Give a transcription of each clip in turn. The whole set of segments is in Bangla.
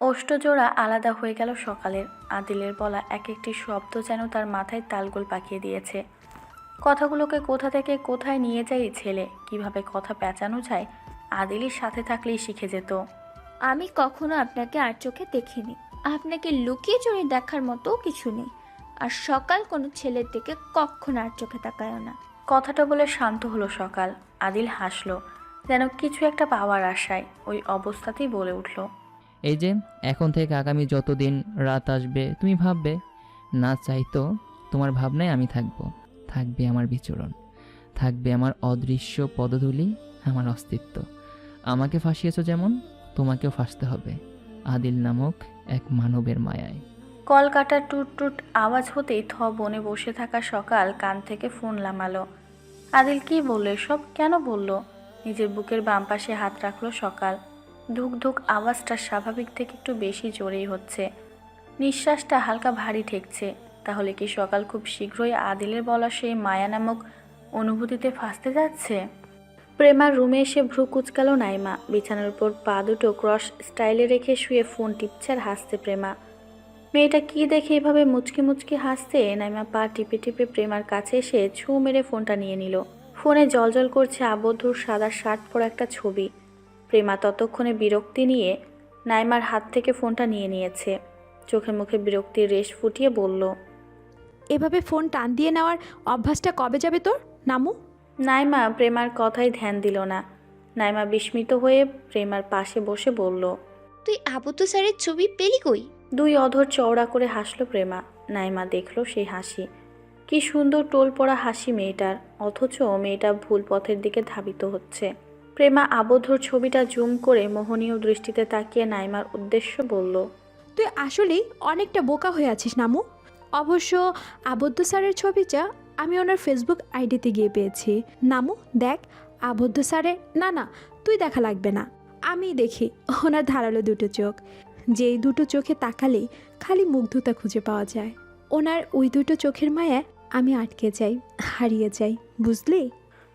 অষ্টজোড়া আলাদা হয়ে গেল সকালের। আদিলের বলা এক একটি শব্দ যেন তার মাথায় তালগোল পাকিয়ে দিয়েছে। কথাগুলোকে কোথা থেকে কোথায় নিয়ে যায় ছেলে? কীভাবে কথা পেঁচানো যায়? আদিলের সাথে থাকলেই শিখে যেত। আমি কখনো আপনাকে আর চোখে দেখিনি। আপনাকে লুকিয়ে চড়ে দেখার মতো কিছু নেই। আর সকাল কোনো ছেলের দিকে কখনো আর চোখে তাকায় না। কথাটা বলে শান্ত হলো সকাল। আদিল হাসলো যেন কিছু একটা পাওয়ার আশায়। ওই অবস্থাতেই বলে উঠল এই যে, এখন থেকে আগামী যতদিন রাত আসবে, তুমি ভাববে, না চাইতো তোমার ভাবনায় আমি থাকব। থাকবে আমার বিচরণ। থাকবে আমার অদৃশ্য পদধূলি, আমার অস্তিত্ব। আমাকে ফাঁসিয়েছো যেমন, তোমাকেও ফাঁসতে হবে। আদিল নামক এক মানবের মায়ায়। কলকাটার টুট টুট আওয়াজ হতেই থ বনে বসে থাকা সকাল কান থেকে ফোন লামালো। আদিল কি বলল এসব? কেন বলল? নিজের বুকের বাম পাশে হাত রাখল সকাল। ধুক ধুক আওয়াজটা স্বাভাবিক থেকে একটু বেশি জোরেই হচ্ছে। নিঃশ্বাসটা হালকা ভারী ঠেকছে। তাহলে কি সকাল খুব শীঘ্রই আদিলের বলা সেই মায়া নামক অনুভূতিতে ফাঁসতে যাচ্ছে? প্রেমার রুমে এসে ভ্রু কুচকালো নাইমা। বিছানার উপর পা দুটো ক্রস স্টাইলে রেখে শুয়ে ফোন টিপছে আর হাসছে প্রেমা। মেয়েটা কি দেখে এভাবে মুচকি মুচকি হাসতে নাইমা পা টিপে টিপে প্রেমার কাছে এসে ছু মেরে ফোনটা নিয়ে নিল। ফোনে জলজল করছে আবদ্ধর সাদা শার্ট পরা একটা ছবি। প্রেমা ততক্ষণে বিরক্তি নিয়ে নাইমার হাত থেকে ফোনটা নিয়ে নিয়েছে। চোখে মুখে বিরক্তির রেশ ফুটিয়ে বলল এভাবে ফোন টান দিয়ে নেওয়ার অভ্যাসটা কবে যাবে তোর নামু? নাইমা প্রেমার কথাই ধ্যান দিল না। নাইমা বিস্মিত হয়ে প্রেমার পাশে বসে বলল তুই আবুত স্যারের ছবি পেলি কই? দুই অধর চওড়া করে হাসলো প্রেমা। নাইমা দেখল সেই হাসি। কি সুন্দর টোল পড়া হাসি মেয়েটার অথচ মেয়েটা ভুল পথের দিকে ধাবিত হচ্ছে। প্রেমা আবদ্ধর ছবিটা জুম করে মোহনীয় দৃষ্টিতে তাকিয়ে নাইমার উদ্দেশ্য বলল, তুই আসলেই অনেকটা বোকা হয়ে আছিস, নামু। অবশ্য আবদ্ধ স্যারের ছবিটা আমি ওনার ফেসবুক আইডিতে গিয়ে পেয়েছি। নামু, দেখ, আবদ্ধ স্যারের না না, তুই দেখা লাগবে না। আমি দেখি ওনার ধারালো দুটো চোখ। যেই দুটো চোখে তাকালেই খালি মুগ্ধতা খুঁজে পাওয়া যায়। ওনার ওই দুটো চোখের মায়া আমি আটকে যাই, হারিয়ে যাই, বুঝলি?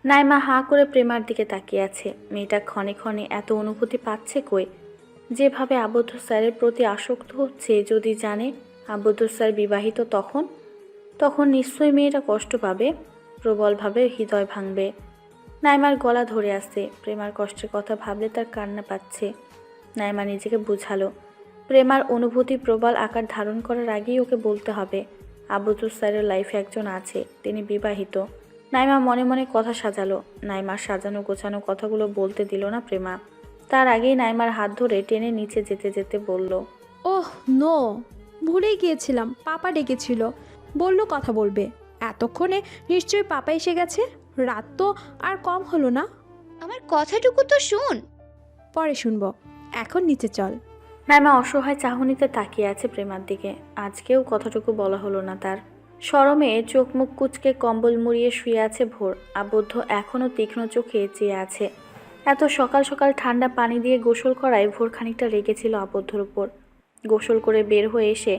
নাইমা হাঁ করে প্রেমার দিকে তাকিয়ে আছে। মেয়েটা ক্ষণে ক্ষণে এত অনুভূতি পাচ্ছে কই? যেভাবে আবদ্ধ স্যারের প্রতি আসক্ত হচ্ছে, যদি জানে আবদ্ধ স্যার বিবাহিত তখন? তখন নিশ্চয়ই মেয়েটা কষ্ট পাবে, প্রবলভাবে হৃদয় ভাঙবে। নাইমার গলা ধরে আসছে প্রেমার কষ্টের কথা ভাবলে তার কান্না পাচ্ছে। নাইমা নিজেকে বুঝালো, প্রেমার অনুভূতি প্রবল আকার ধারণ করার আগেই ওকে বলতে হবে আবুদুল স্যারের লাইফে একজন আছে, তিনি বিবাহিত। নাইমা মনে মনে কথা সাজালো। নাইমার সাজানো গোছানো কথাগুলো বলতে দিল না প্রেমা। তার আগেই নাইমার হাত ধরে টেনে নিচে যেতে যেতে বলল ওহ নো ভুলেই গিয়েছিলাম পাপা ডেকেছিল বলল কথা বলবে। এতক্ষণে নিশ্চয়ই পাপা এসে গেছে রাত তো আর কম হলো না। আমার কথাটুকু তো শোন। পরে শুনব এখন নিচে চল। নাইমা অসহায় চাহনিতে তাকিয়ে আছে প্রেমার দিকে। আজকেও কথাটুকু বলা হলো না তার। শরমে চোখ মুখ কুচকে কম্বল মুড়িয়ে শুয়ে আছে ভোর। আবদ্ধ এখনও তীক্ষ্ণ চোখে চেয়ে আছে। এত সকাল সকাল ঠান্ডা পানি দিয়ে গোসল করায় ভোর খানিকটা রেগেছিল আবদ্ধর উপর। গোসল করে বের হয়ে এসে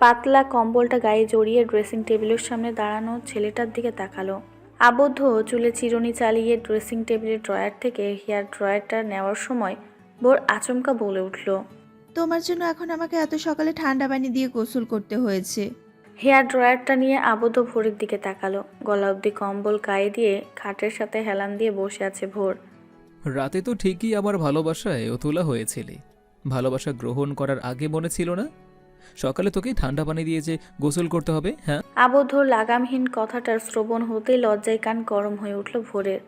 পাতলা কম্বলটা গায়ে জড়িয়ে ড্রেসিং টেবিলের সামনে দাঁড়ানো ছেলেটার দিকে তাকালো। আবদ্ধ চুলে চিরুনি চালিয়ে ড্রেসিং টেবিলের ড্রয়ার থেকে হেয়ার ড্রয়ারটা নেওয়ার সময় ভোর আচমকা বলে উঠল, তোমার জন্য এখন আমাকে এত সকালে ঠান্ডা পানি দিয়ে গোসল করতে হয়েছে। হেয়ার ড্রয়ারটা নিয়ে আবদ্ধ ভোরের দিকে তাকালো। গলা অবধি কম্বল গায়ে দিয়ে খাটের সাথে হেলান দিয়ে বসে আছে ভোর। রাতে তো ঠিকই আমার ভালোবাসায় অতুলা হয়েছিলি। ভালোবাসা গ্রহণ করার আগে মনে ছিল না? সকালে তোকে ঠান্ডা পানি দিয়ে যে গোসল করতে হবে হ্যাঁ? আবদ্ধ লাগামহীন কথাটার শ্রবণ হতেই লজ্জায় কান গরম হয়ে উঠল ভোরের।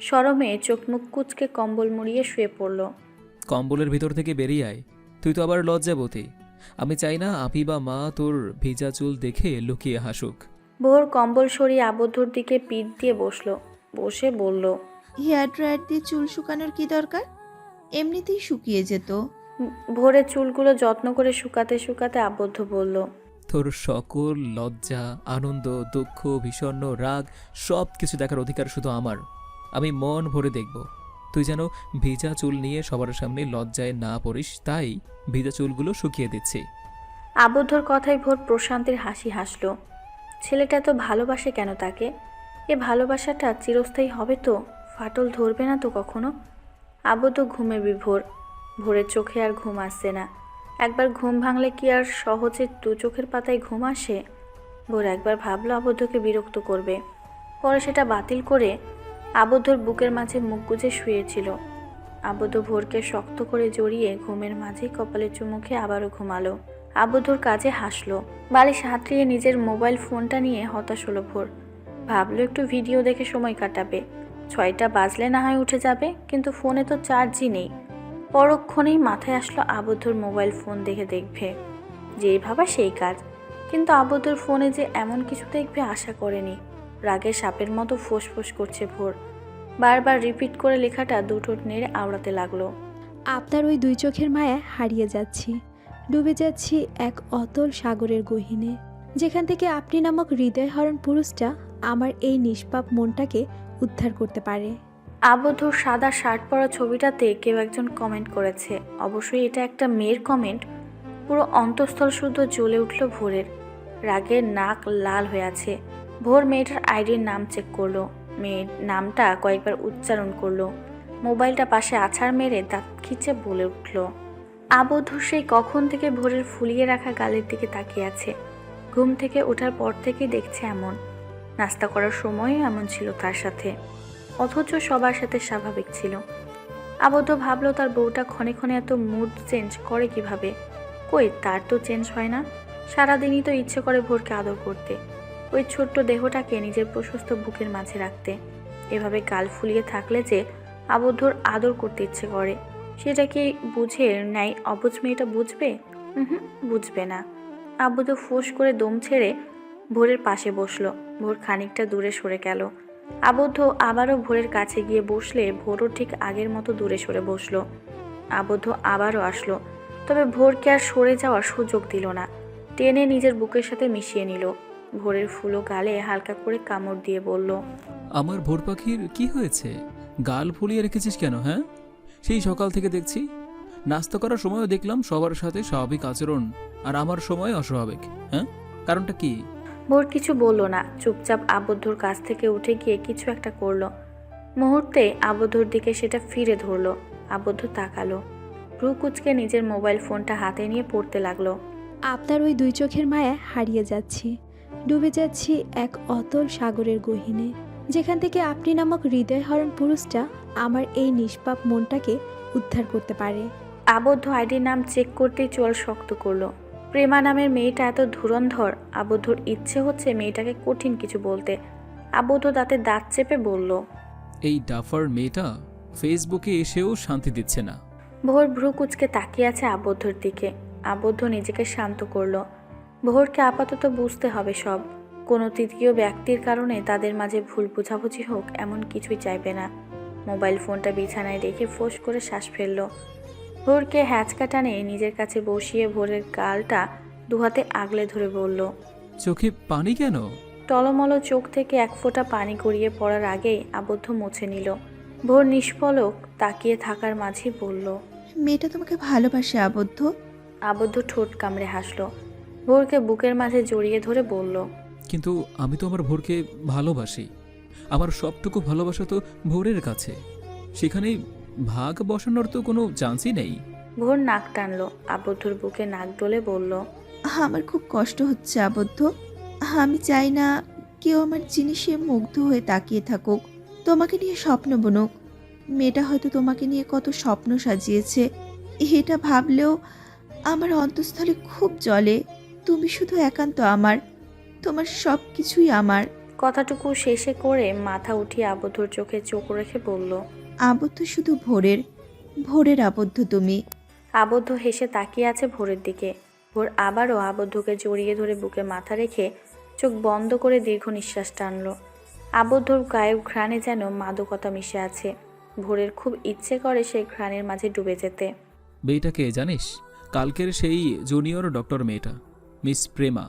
শরমে চোখ মুখ কুচকে কম্বল মুড়িয়ে শুয়ে পড়ল। কম্বলের ভিতর থেকে বেরিয়ে আয়। তুই তো আবার লজ্জাবতী। আমি চাই না আপি বা মা তোর ভিজা চুল দেখে লুকিয়ে হাসুক। ভোর কম্বল সরিয়ে আবদ্ধর দিকে পিঠ দিয়ে বসল। বসে বলল হেয়ার ড্রায়ার দিয়ে চুল শুকানোর কি দরকার? এমনিতেই শুকিয়ে যেত। ভোরের চুলগুলো যত্ন করে শুকাতে শুকাতে আবদ্ধ বলল তোর সকল লজ্জা আনন্দ দুঃখ বিষণ্ণ রাগ সব কিছু দেখার অধিকার শুধু আমার। আমি মন ভরে দেখব। তুই যেন ভিজা চুল নিয়ে সবার সামনে লজ্জায় না পড়িস, তাই ভিজা চুলগুলো শুকিয়ে দিচ্ছি। আবদ্ধর কথায় ভোর প্রশান্তির হাসি হাসলো। ছেলেটা তো ভালোবাসে কেন তাকে? এ ভালোবাসাটা চিরস্থায়ী হবে তো? ফাটল ধরবে না তো কখনো? আবদ্ধ ঘুমে বিভোর। ভোরের চোখে আর ঘুম আসছে না। একবার ঘুম ভাঙলে কি আর সহজে দু চোখের পাতায় ঘুম আসে? ভোর একবার ভাবলো আবদ্ধকে বিরক্ত করবে। পরে সেটা বাতিল করে আবদ্ধর বুকের মাঝে মুখ গুজে শুয়েছিল। আবদ্ধ ভোরকে শক্ত করে জড়িয়ে ঘুমের মাঝেই কপালে চুমুখে আবারও ঘুমালো। আবদ্ধর কাজে হাসলো। বালিশ হাতড়িয়ে নিজের মোবাইল ফোনটা নিয়ে হতাশ হলো ভোর। ভাবলো একটু ভিডিও দেখে সময় কাটাবে। ছয়টা বাজলে না হয় উঠে যাবে, কিন্তু ফোনে তো চার্জই নেই। পরক্ষণেই মাথায় আসলো আবদ্ধর মোবাইল ফোন দেখে দেখবে। যেই ভাবা সেই কাজ। কিন্তু আবদ্ধর ফোনে যে এমন কিছু দেখবে আশা করেনি। রাগে সাপের মতো ফোঁস করছে ভোর। বারবার রিপিট করে লেখাটা দুটো নেড়ে আওড়াতে লাগল। আপনার ওই দুই চোখের মায়া হারিয়ে যাচ্ছি। ডুবে যাচ্ছি এক অতল সাগরের গহীনে। যেখান থেকে আপনি নামক হৃদয়হরণ পুরুষটা আমার এই নিষ্পাপ মনটাকে উদ্ধার করতে পারে। আবদ্ধ সাদা শার্ট পরা ছবিটাতে কেউ একজন কমেন্ট করেছে। অবশ্যই এটা একটা মেয়ের কমেন্ট পুরো অন্তঃস্থল শুদ্ধ জ্বলে উঠল ভোরের। রাগে নাক লাল হয়ে আছে। ভোর মেয়েটার আইডির নাম চেক করল। মেয়ের নামটা কয়েকবার উচ্চারণ করল। মোবাইলটা পাশে আছাড় মেরে দাঁত খিচে বলে উঠল। আবদ্ধ সেই কখন থেকে ভোরের ফুলিয়ে রাখা গালের দিকে তাকিয়ে আছে। ঘুম থেকে ওঠার পর থেকেই দেখছে এমন। নাস্তা করার সময়ও এমন ছিল তার সাথে। অথচ সবার সাথে স্বাভাবিক ছিল। আবদ্ধ ভাবলো তার বউটা ক্ষণে ক্ষণে এত মুড চেঞ্জ করে কীভাবে? কই তার তো চেঞ্জ হয় না। সারাদিনই তো ইচ্ছে করে ভোরকে আদর করতে। ওই ছোট্ট দেহটাকে নিজের প্রশস্ত বুকের মাঝে রাখতে। এভাবে গাল ফুলিয়ে থাকলে যে আবদ্ধর আদর করতে ইচ্ছে করে, সেটা কি বুঝে নাই অবুঝ মেয়েটা বুঝবে? হুম বুঝবে না। আবদ্ধ ফোঁস করে দম ছেড়ে ভোরের পাশে বসল। ভোর খানিকটা দূরে সরে গেল। আবদ্ধ আবারও ভোরের কাছে গিয়ে বসলে ভোরও ঠিক আগের মতো দূরে সরে বসল। আবদ্ধ আবারও আসলো। তবে ভোরকে আর সরে যাওয়ার সুযোগ দিল না। টেনে নিজের বুকের সাথে মিশিয়ে নিল। ভোরের ফুলো গালে হালকা করে কামড় দিয়ে বলল আমার ভোর পাখির কি হয়েছে? গাল ফুলিয়ে রেখেছিস কেন হ্যাঁ? সেই সকাল থেকে দেখছি। নাস্তা করার সময়ও দেখলাম সবার সাথে স্বাভাবিক আচরণ আর আমার সময় অস্বাভাবিক হ্যাঁ? কারণটা কি? ভোর কিছু বলল না চুপচাপ আবদ্ধর কাছ থেকে উঠে গিয়ে কিছু একটা করল। মুহূর্তে আবদ্ধর দিকে সেটা ফিরে ধরলো আবদ্ধ তাকালো। ভ্রু কুচকে নিজের মোবাইল ফোনটা হাতে নিয়ে পড়তে লাগল। আপনার ওই দুই চোখের মায়া হারিয়ে যাচ্ছি। ডুবে যাচ্ছি এক অতল সাগরের গহীনে। যেখান থেকে আপনি নামক হৃদয় হৃদয়হরণ পুরুষটা আমার এই নিষ্পাপ মনটাকে উদ্ধার করতে পারে। আবদ্ধ আইডির নাম চেক করতেই চোয়াল শক্ত করল। প্রেমা নামের মেয়েটা এত ধুরন্ধর আবদ্ধর ইচ্ছে হচ্ছে মেয়েটাকে কঠিন কিছু বলতে। আবদ্ধ দাঁতে দাঁত চেপে বলল এই ডাফার মেয়েটা ফেসবুকে এসেও শান্তি দিচ্ছে না। ভোর ভ্রু কুচকে তাকিয়ে আছে আবদ্ধর দিকে। আবদ্ধ নিজেকে শান্ত করল। ভোরকে আপাতত বুঝতে হবে সব। কোনো তৃতীয় ব্যক্তির কারণে তাদের মাঝে ভুল বোঝাবুঝি হোক এমন কিছুই চাইবে না। মোবাইল ফোনটা বিছানায় রেখে ফোঁস করে শ্বাস ফেলল। ভোরকে হ্যাচকা টানে নিজের কাছে বসিয়ে ভোরের গালটা দুহাতে আগলে ধরে বলল চোখে পানি কেন? টলমল চোখ থেকে এক ফোঁটা পানি গড়িয়ে পড়ার আগেই আবদ্ধ মুছে নিল। ভোর নিষ্ফলক তাকিয়ে থাকার মাঝে বলল মেয়েটা তোমাকে ভালোবাসে আবদ্ধ? আবদ্ধ ঠোঁট কামড়ে হাসলো। ভোরকে বুকের মাঝে জড়িয়ে ধরে বলল কিন্তু আমি তো আমার ভোরকে ভালোবাসি। আমার সবটুকু ভালোবাসা তো ভোরের কাছে। সেখানে ভাগ বসানোর তো কোনো চান্সই নেই। ভোর নাক টানলো আবদ্ধর বুকে নাক ডলে বলল আমার খুব কষ্ট হচ্ছে আবদ্ধ। আমি চাই না কেউ আমার জিনিসে মুগ্ধ হয়ে তাকিয়ে থাকুক। তোমাকে নিয়ে স্বপ্ন বুনুক। মেয়েটা হয়তো তোমাকে নিয়ে কত স্বপ্ন সাজিয়েছে। এটা ভাবলেও আমার অন্তঃস্থলে খুব জলে তুমি শুধু একান্ত আমার তোমার সব কিছুই আমার। কথাটুকু শেষে করে মাথা উঠিয়ে আবদ্ধর চোখে চোখ রেখে বলল আবদ্ধ শুধু ভোরের ভোরের আবদ্ধ তুমি। আবদ্ধ হেসে তাকিয়ে আছে ভোরের দিকে। ভোর আবারও আবদ্ধকে জড়িয়ে ধরে বুকে মাথা রেখে চোখ বন্ধ করে দীর্ঘ নিঃশ্বাস টানল। আবদ্ধর গায়ে ঘ্রাণে যেন মাদকতা মিশে আছে। ভোরের খুব ইচ্ছে করে সেই ঘ্রাণের মাঝে ডুবে যেতে। মেয়েটাকে জানিস? কালকের সেই জুনিয়র ডক্টর মেয়েটা। মিস প্রেমা।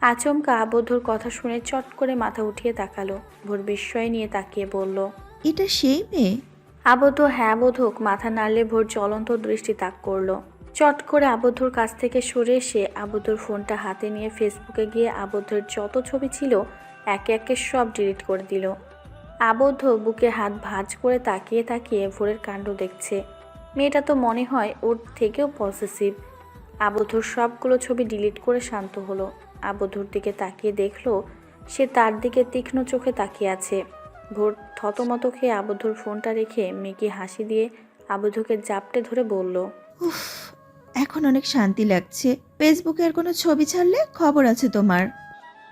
আচমকা আবদ্ধর কথা শুনে চট করে মাথা উঠিয়ে তাকালো। ভোর বিস্ময় নিয়ে তাকিয়ে বলল এটা সেই মেয়ে? আবদ্ধ হ্যাঁ বোধক মাথা নাড়লে ভোর জ্বলন্ত দৃষ্টি তাক করল। চট করে আবদ্ধর কাছ থেকে সরে এসে আবদ্ধর ফোনটা হাতে নিয়ে ফেসবুকে গিয়ে আবদ্ধের যত ছবি ছিল একে একে সব ডিলিট করে দিল। আবদ্ধ বুকে হাত ভাঁজ করে তাকিয়ে তাকিয়ে ভোরের কাণ্ড দেখছে। মেয়েটা তো মনে হয় ওর থেকেও পসেসিভ আবদ্ধর সবগুলো ছবি ডিলিট করে শান্ত হলো। আবদ্ধর দিকে তাকিয়ে দেখল সে তার দিকে তীক্ষ্ণ চোখে তাকিয়ে আছে। ভোর থতমত খেয়ে আবদ্ধর ফোনটা রেখে মেকি হাসি দিয়ে আবদ্ধকে জাপটে ধরে বলল উফ এখন অনেক শান্তি লাগছে। ফেসবুকে আর কোনো ছবি ছাড়লে খবর আছে তোমার।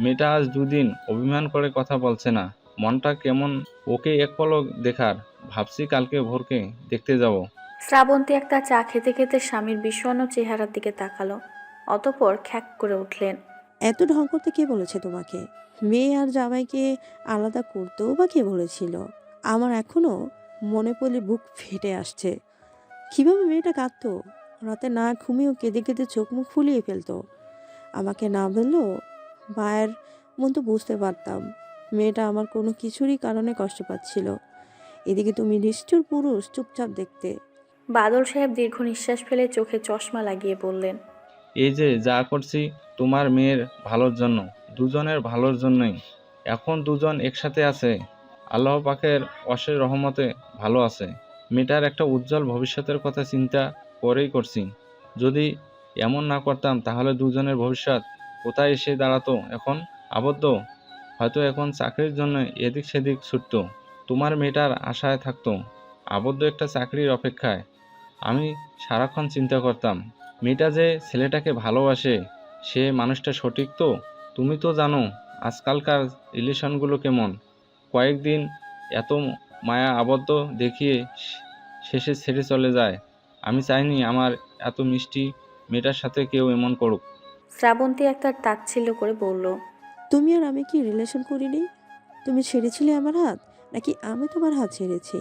মেয়েটা আজ দুদিন অভিমান করে কথা বলছে না। মনটা কেমন ওকে এক পলক দেখার। ভাবছি কালকে ভোরকে দেখতে যাব। শ্রাবন্তী একটা চা খেতে খেতে স্বামীর বিষণ্ণ চেহারার দিকে তাকালো, অতপর খ্যাক করে উঠলেন। এত ঢং করতে কে বলেছে তোমাকে? মেয়ে আর জামাইকে আলাদা করতেও বা কে বলেছিল? আমার এখনও মনে পড়লে বুক ফেটে আসছে। কীভাবে মেয়েটা কাঁদতো? রাতে না ঘুমিয়েও কেঁদে কেঁদে চোখ মুখ ফুলিয়ে ফেলতো। আমাকে না বললেও মায়ের মন তো বুঝতে পারতাম। মেয়েটা আমার কোনো কিছুরই কারণে কষ্ট পাচ্ছিল। এদিকে তুমি নিষ্ঠুর পুরুষ, চুপচাপ দেখতে। বাদল সাহেব দীর্ঘ নিঃশ্বাস ফেলে চোখে চশমা লাগিয়ে বললেন, এই যে যা করছি তোমার মেয়ের ভালোর জন্য, দুজনের ভালোর জন্যই। এখন দুজন একসাথে আছে, আল্লাহ পাকের অশেষ রহমতে ভালো আছে। মেয়েটার একটা উজ্জ্বল ভবিষ্যতের কথা চিন্তা করেই করছি। যদি এমন না করতাম, তাহলে দুজনের ভবিষ্যৎ কোথায় এসে দাঁড়াতো? এখন আবদ্ধ? হয়তো এখন চাকরির জন্য এদিক সেদিক ছুটত। তোমার মেয়েটার আশায় থাকতো। আবদ্ধ একটা চাকরির অপেক্ষায়। আমি সারাক্ষণ চিন্তা করতাম মেয়েটা যে ছেলেটাকে ভালোবাসে সে মানুষটা সঠিক তো? তুমি তো জানো আজকালকার রিলেশনগুলো কেমন। কয়েকদিন এত মায়া আবদ্ধ দেখিয়ে শেষে ছেড়ে চলে যায়। আমি চাইনি আমার এত মিষ্টি মেয়েটার সাথে কেউ এমন করুক। শ্রাবন্তী একটা তাচ্ছিল্য করে বলল তুমি আর আমি কি রিলেশন করিনি? তুমি ছেড়েছিলে আমার হাত নাকি আমি তোমার হাত ছেড়েছি?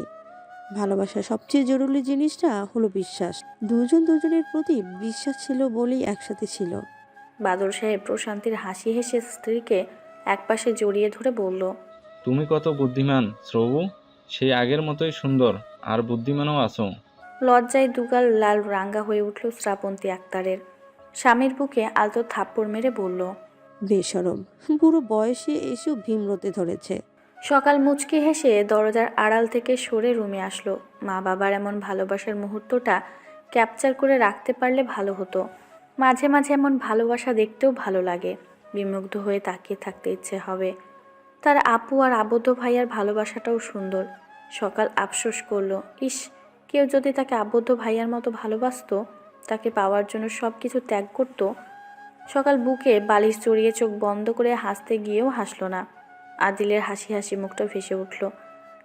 ভালোবাসার সবচেয়ে জরুরি জিনিসটা হলো বিশ্বাস। দুজন দুজনের প্রতি বিশ্বাস ছিল বলেই একসাথে ছিল। বাদল সাহেব প্রশান্তির হাসি হেসে স্ত্রীকে একপাশে জড়িয়ে ধরে বলল তুমি কত বুদ্ধিমান শ্রবু? সেই আগের মতোই সুন্দর আর বুদ্ধিমানও আছো। লজ্জায় দুগাল লাল রাঙ্গা হয়ে উঠল শ্রাবন্তী আক্তারের। স্বামীর বুকে আলতো থাপ্পড় মেরে বলল বেসরম পুরো বয়সে এসেও ভীমরতে ধরেছে। সকাল মুচকি হেসে দরজার আড়াল থেকে সরে রুমে আসলো। মা বাবার এমন ভালোবাসার মুহূর্তটা ক্যাপচার করে রাখতে পারলে ভালো হতো। মাঝে মাঝে এমন ভালোবাসা দেখতেও ভালো লাগে। বিমুগ্ধ হয়ে তাকিয়ে থাকতে ইচ্ছে হবে। তার আপু আর আবদ্ধ ভাইয়ার ভালোবাসাটাও সুন্দর। সকাল আফসোস করল, ইস, কেউ যদি তাকে আবদ্ধ ভাইয়ার মতো ভালোবাসতো, তাকে পাওয়ার জন্য সব কিছু ত্যাগ করতো? সকাল বুকে বালিশ জড়িয়ে চোখ বন্ধ করে হাসতে গিয়েও হাসলো না। আদিলের হাসি হাসি মুখটা ভেসে উঠল।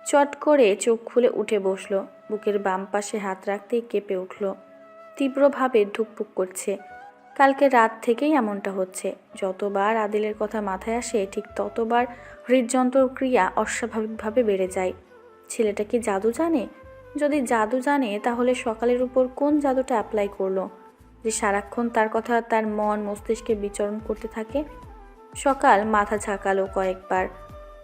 চট করে চোখ খুলে উঠে বসল। বুকের বাম পাশে হাত রাখতেই কেঁপে উঠল। তীব্রভাবে ধুকপুক করছে। কালকে রাত থেকেই এমনটা হচ্ছে। যতবার আদিলের কথা মাথায় আসে, ঠিক ততবার হৃদযন্ত্র ক্রিয়া অস্বাভাবিকভাবে বেড়ে যায়। ছেলেটা কি জাদু জানে? যদি জাদু জানে, তাহলে সকালের উপর কোন জাদুটা অ্যাপ্লাই করল? যে সারাক্ষণ তার কথা তার মন মস্তিষ্কে বিচরণ করতে থাকে? সকাল মাথা ঝাঁকালো কয়েকবার।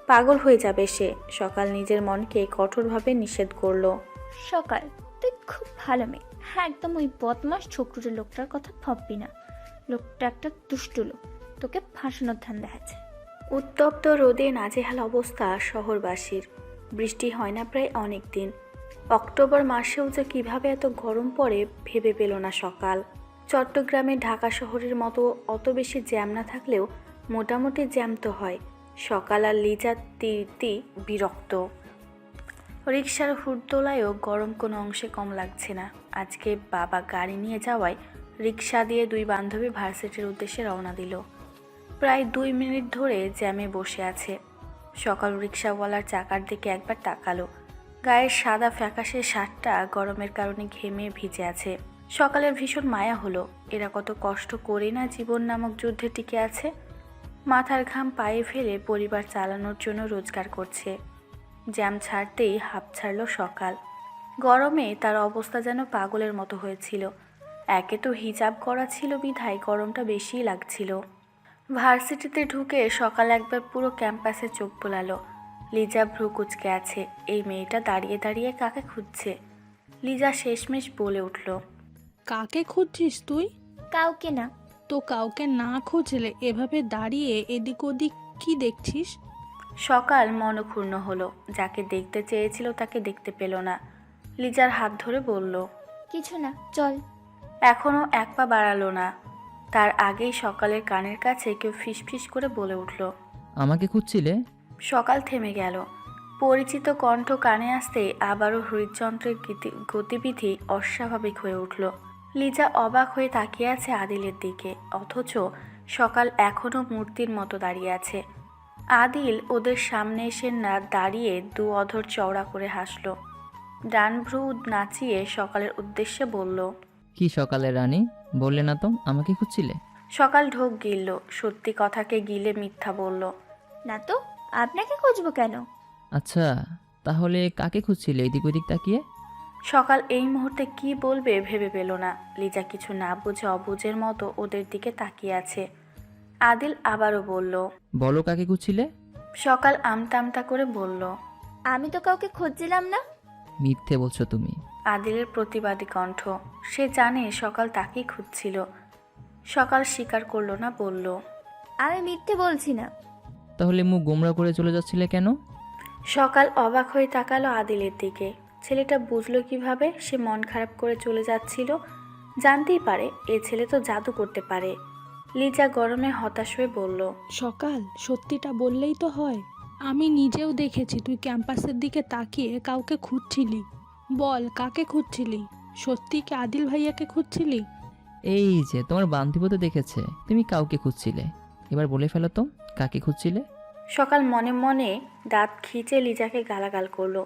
পাগল হয়ে যাবে সে। সকাল নিজের মনকে কঠোরভাবে নিষেধ করল। সকাল তুই খুব ভালো মেয়ে। হ্যাঁ একদম ওই বদমাস ছোকরুটে লোকটার কথা ভাববি না। লোকটা একটা দুষ্টু লোক তোকে ফাঁসানোর ধান দেখাচ্ছে। উত্তপ্ত রোদে নাজেহাল অবস্থা শহরবাসীর। বৃষ্টি হয় না প্রায় অনেক দিন অক্টোবর মাসেও যে কীভাবে এত গরম পড়ে ভেবে পেল না সকাল। চট্টগ্রামে ঢাকা শহরের মতো অত বেশি জ্যাম না থাকলেও মোটামুটি জ্যাম তো হয়। সকাল আর লিজা তিরতি বিরক্ত। রিক্সার হুড়দোলায়ও গরম কোনো অংশে কম লাগছে না। আজকে বাবা গাড়ি নিয়ে যাওয়ায় রিক্সা দিয়ে দুই বান্ধবী ভার্সিটির উদ্দেশ্যে রওনা দিল। প্রায় দুই মিনিট ধরে জ্যামে বসে আছে। সকাল রিক্সাওয়ালার চাকার দিকে একবার তাকালো। গায়ের সাদা ফ্যাকাশে শার্টটা গরমের কারণে ঘেমে ভিজে আছে। সকালের ভীষণ মায়া হলো। এরা কত কষ্ট করে না জীবন নামক যুদ্ধে টিকে আছে। মাথার ঘাম পায়ে ফেলে পরিবার চালানোর জন্য রোজগার করছে। জ্যাম ছাড়তেই হাঁপ ছাড়ল সকাল। গরমে তার অবস্থা যেন পাগলের মতো হয়েছিল। একে তো হিজাব করা ছিল বিধায় গরমটা বেশিই লাগছিল। ভার্সিটিতে ঢুকে সকাল একবার পুরো ক্যাম্পাসে চোখ বোলালো। লিজা ভ্রু কুচকে আছে এই মেয়েটা দাঁড়িয়ে দাঁড়িয়ে কাকে খুঁজছে? লিজা শেষমেশ বলে উঠল কাকে খুঁজছিস তুই? কাউকে না। তো কাউকে না খুঁজলে এভাবে দাঁড়িয়ে এদিক ওদিক কি দেখছিস? সকাল মনক্ষুণ্ণ হলো। যাকে দেখতে চেয়েছিল তাকে দেখতে পেল না। লিজার হাত ধরে বলল কিছু না চল। এখনও এক পা বাড়ালো না। তার আগেই সকালের কানের কাছে কেউ ফিসফিস করে বলে উঠল আমাকে খুঁজছিলে? সকাল থেমে গেল। পরিচিত কণ্ঠ কানে আসতেই আবারও হৃদযন্ত্রের গীতি- গতিবিধি অস্বাভাবিক হয়ে উঠল। লিজা অবাক হয়ে তাকিয়ে আছে আদিলের দিকে অথচ সকাল এখনও মূর্তির মতো দাঁড়িয়ে আছে। আদিল ওদের সামনে এসে না দাঁড়িয়ে দু অধর চওড়া করে হাসল। ডান ভ্রু নাচিয়ে সকালের উদ্দেশ্যে বলল কি সকালে রানী? বললে না তো আমাকে খুঁজছিলে? সকাল ঢোক গিলল সত্যি কথাকে গিলে মিথ্যা বলল না তো আপনাকে খুঁজবো কেন? আচ্ছা তাহলে কাকে খুঁজছিলে এদিক ওদিক তাকিয়ে? সকাল এই মুহূর্তে কি বলবে ভেবে পেল না। লিজা কিছু না বুঝে অবুঝের মতো ওদের দিকে তাকিয়ে আছে। আদিল আবারও বলল বলো কাকে খুঁজছিলে? সকাল আমতা আমতা করে বলল আমি তো কাউকে খুঁজছিলাম না। মিথ্যে বলছো তুমি। আদিলের প্রতিবাদী কণ্ঠ। সে জানে সকাল তাকেই খুঁজছিল। সকাল স্বীকার করল না বলল আমি মিথ্যে বলছি না। তাহলে মুখ গোমরা করে চলে যাচ্ছিলে কেন? সকাল অবাক হয়ে তাকালো আদিলের দিকে। ছেলেটা বুঝলো কীভাবে সে মন খারাপ করে চলে যাচ্ছিল জানতেই পারে এ ছেলে তো জাদু করতে পারে। লিজা গরমে হতাশ হয়ে বলল সকাল সত্যিটা বললেই তো হয়। আমি নিজেও দেখেছি তুই ক্যাম্পাসের দিকে তাকিয়ে কাউকে খুঁজছিলি। বল কাকে খুঁজছিলি? সত্যি কি আদিল ভাইয়াকে খুঁজছিলি? এই যে তোমার বান্ধিপতে দেখেছে তুমি কাউকে খুঁজছিলে? এবার বলে ফেলো তো কাকে খুঁজছিলে? সকাল মনে মনে দাঁত খিচে লিজাকে গালাগাল করল।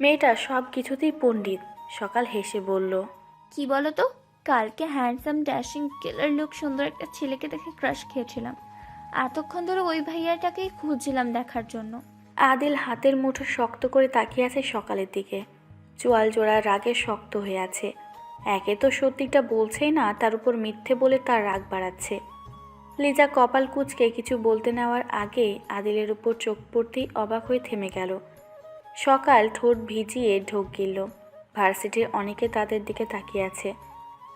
মেয়েটা সব কিছুতেই পণ্ডিত। সকাল হেসে বলল কি বলো তো কালকে হ্যান্ডসাম ড্যাশিং কেলার লুক সুন্দর একটা ছেলেকে দেখে ক্রাশ খেয়েছিলাম। এতক্ষণ ধরে ওই ভাইয়াটাকেই খুঁজছিলাম দেখার জন্য। আদিল হাতের মুঠো শক্ত করে তাকিয়ে আছে সকালের দিকে। চোয়াল জোড়া রাগে শক্ত হয়ে আছে। একে তো সত্যিটা বলছেই না তার উপর মিথ্যে বলে তার রাগ বাড়াচ্ছে। লিজা কপাল কুচকে কিছু বলতে নেওয়ার আগে আদিলের উপর চোখ পড়তেই অবাক হয়ে থেমে গেল। সকাল ঠোঁট ভিজিয়ে ঢোক গিলল ভার্সিটির অনেকে তাদের দিকে তাকিয়ে আছে।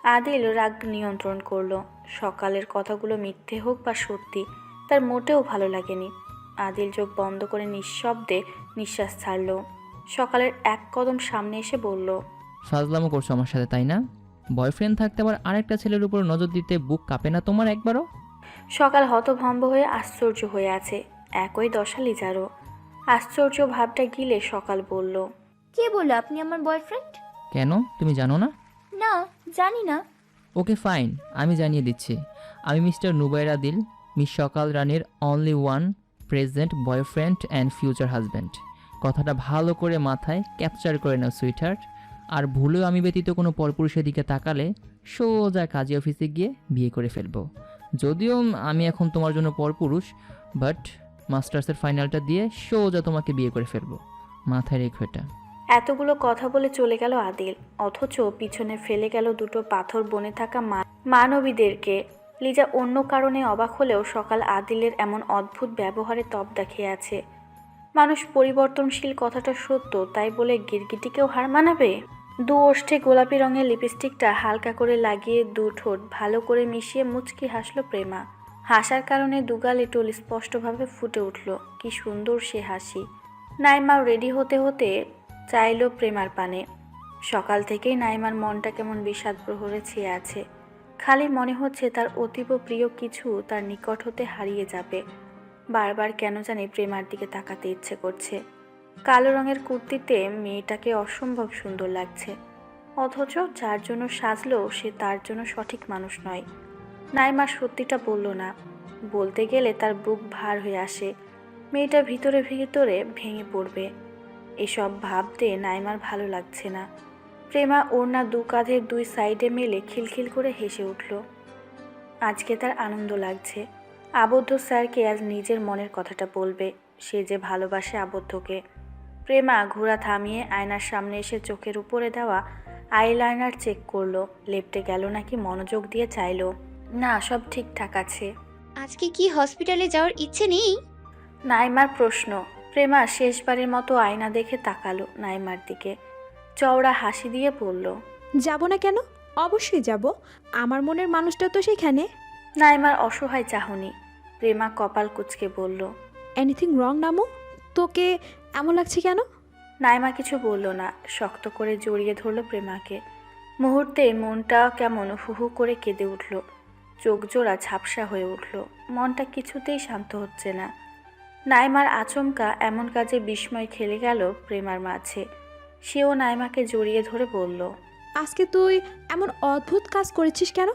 আদিল রাগ নিয়ন্ত্রণ করল। সকালের কথাগুলো মিথ্যে হোক বা সত্যি তার মোটেও ভালো লাগেনি। আদিল চোখ বন্ধ করে নিঃশব্দে নিঃশ্বাস ছাড়ল। সকালের এক কদম সামনে এসে বলল ফাজলামো করছ আমার সাথে তাই না? বয়ফ্রেন্ড থাকতে আবার আরেকটা ছেলের উপর নজর দিতে বুক কাঁপে না তোমার একবারও? সকাল হতভম্ব হয়ে আশ্চর্য হয়ে আছে। একই দশা লিজারও আশ্চর্য ভাবটা গিলে সকাল বলল কে বলল? আপনি আমার বয়ফ্রেন্ড কেন? তুমি জানো না? না জানি না। ওকে ফাইন আমি জানিয়ে দিচ্ছি। আমি মিস্টার নুবাইর আদিল মিস সকাল রানীর only one present boyfriend and future husband কথাটা ভালো করে মাথায় ক্যাপচার করে নাও সুইটহার্ট আর ভুলেও আমি ব্যতীত কোনো পরপুরুষের দিকে তাকালে সোজা কাজী অফিসে গিয়ে বিয়ে করে ফেলব। যদিও আমি এখন তোমার জন্য পরপুরুষ বাট মাস্টার্সের ফাইনালটা দিয়ে সোজা তোমাকে বিয়ে করে ফেলব। মাথায় রেখো এটা। এতগুলো কথা বলে চলে গেল আদিল। অথচ পিছনে ফেলে গেল দুটো পাথর বনে থাকা মানবীদেরকে। লিজা অন্য কারণে অবাক হলেও সকাল আদিলের এমন অদ্ভুত ব্যবহারে তপ খেয়ে আছে। মানুষ পরিবর্তনশীল কথাটা সত্য, তাই বলে গিরগিটিকেও হার মানাবে? দু ওষ্ঠে গোলাপি রঙের লিপস্টিকটা হালকা করে লাগিয়ে দু ঠোঁট ভালো করে মিশিয়ে মুচকি হাসলো প্রেমা। হাসার কারণে দুগালে টোল স্পষ্টভাবে ফুটে উঠল। কি সুন্দর সে হাসি। নাইমা রেডি হতে হতে চাইলো প্রেমার পানে। সকাল থেকেই নাইমার মনটা কেমন বিষাদ প্রহরে ছেয়ে আছে। খালি মনে হচ্ছে তার অতীব প্রিয় কিছু তার নিকট হতে হারিয়ে যাবে। বারবার কেন জানি প্রেমার দিকে তাকাতে ইচ্ছে করছে। কালো রঙের কুর্তিতে মেয়েটাকে অসম্ভব সুন্দর লাগছে। অথচ যার জন্য সাজলো সে তার জন্য সঠিক মানুষ নয়। নাইমা সত্যিটা বলল না। বলতে গেলে তার বুক ভার হয়ে আসে। মেয়েটা ভিতরে ভিতরে ভেঙে পড়বে। এসব ভাবতে নাইমার ভালো লাগছে না। প্রেমা ওড়না দু কাঁধের দুই সাইডে মেলে খিলখিল করে হেসে উঠল। আজকে তার আনন্দ লাগছে। আবদ্ধ স্যারকে আজ নিজের মনের কথাটা বলবে। সে যে ভালোবাসে আবদ্ধকে। প্রেমা ঘোড়া থামিয়ে আয়নার সামনে এসে চোখের উপরে দেওয়া আইলাইনার চেক করল। লেপটে গেল নাকি মনোযোগ দিয়ে চাইলো। না সব ঠিকঠাক আছে। আজকে কি হসপিটালে যাওয়ার ইচ্ছে নেই? নাইমার প্রশ্ন। প্রেমা শেষবারের মতো আয়না দেখে তাকালো নাইমার দিকে। চওড়া হাসি দিয়ে বলল যাব না কেন? অবশ্যই যাব। আমার মনের মানুষটা তো সেখানে। নাইমার অসহায় চাহনি। প্রেমা কপাল কুচকে বলল এনিথিং রং নামু? তোকে এমন লাগছে কেন? নাইমা কিছু বলল না শক্ত করে জড়িয়ে ধরলো প্রেমাকে। মুহূর্তে মনটা কেমন হু হু করে কেঁদে উঠল। চোখ জোড়া ঝাপসা হয়ে উঠল। মনটা কিছুতেই শান্ত হচ্ছে না। নাইমার আচমকা এমন কাজে বিস্ময় খেলে গেল প্রেমার মাঝে। সেও নাইমাকে জড়িয়ে ধরে বলল আজকে তুই এমন অদ্ভুত কাজ করেছিস কেন?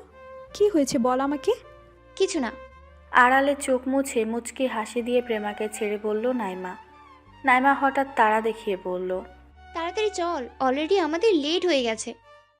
কি হয়েছে বল আমাকে। কিছু না। আড়ালে চোখ মুছে মুচকি হাসি দিয়ে প্রেমাকে ছেড়ে বলল নাইমা। নাইমা হঠাৎ তাড়া দেখিয়ে বলল তাড়াতাড়ি চল অলরেডি আমাদের লেট হয়ে গেছে।